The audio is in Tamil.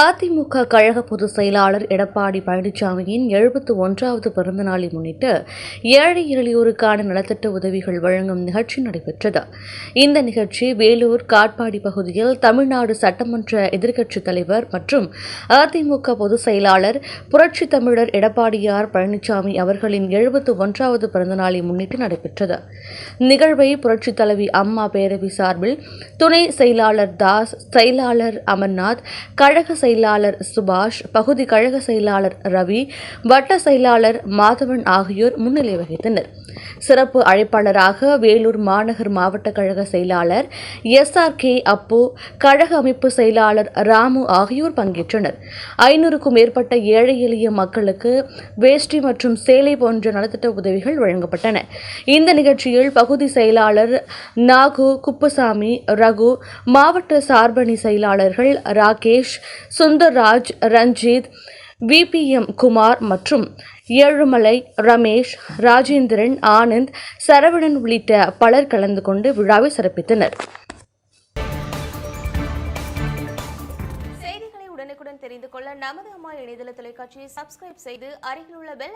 அதிமுக கழக பொதுச் செயலாளர் எடப்பாடி பழனிசாமியின் எழுபத்து ஒன்றாவது பிறந்தநாளை முன்னிட்டு ஏழை எளியோருக்கான நலத்திட்ட உதவிகள் வழங்கும் நிகழ்ச்சி நடைபெற்றது. இந்த நிகழ்ச்சி வேலூர் காட்பாடி பகுதியில் தமிழ்நாடு சட்டமன்ற எதிர்க்கட்சித் தலைவர் மற்றும் அதிமுக பொதுச் செயலாளர் புரட்சித் தமிழர் எடப்பாடியார் பழனிசாமி அவர்களின் எழுபத்து ஒன்றாவது பிறந்தநாளை முன்னிட்டு நடைபெற்றது. நிகழ்வை புரட்சித் தலைவி அம்மா பேரவை சார்பில் துணை செயலாளர் தாஸ் செயலாளர் அமர்நாத் கழக செயலாளர் சுபாஷ் பகுதி கழக செயலாளர் ரவி வட்ட செயலாளர் மாதவன் ஆகியோர் முன்னிலை வகித்தனர். சிறப்பு அழைப்பாளராக வேலூர் மாநகர் மாவட்ட கழக செயலாளர் எஸ் ஆர் கே அப்பு கழக அமைப்பு செயலாளர் ராமு ஆகியோர் பங்கேற்றனர். ஐநூறுக்கும் மேற்பட்ட ஏழை எளிய மக்களுக்கு வேஷ்டி மற்றும் சேலை போன்ற நலத்திட்ட உதவிகள் வழங்கப்பட்டன. இந்த நிகழ்ச்சியில் பகுதி செயலாளர் நாகு குப்புசாமி ரகு மாவட்ட சார்பணி செயலாளர்கள் Rakesh Sundarraj Ranjith V P M Kumar மற்றும் ஏழுமலை ரமேஷ் ராஜேந்திரன் ஆனந்த் சரவணன் உள்ளிட்ட பலர் கலந்து கொண்டு விழாவை சிறப்பித்தனர். செய்திகளை உடனுக்குடன் தெரிந்து கொள்ள நமது அம்மா இணையதள தொலைக்காட்சியை சப்ஸ்கிரைப் செய்து அருகில் உள்ள பெல்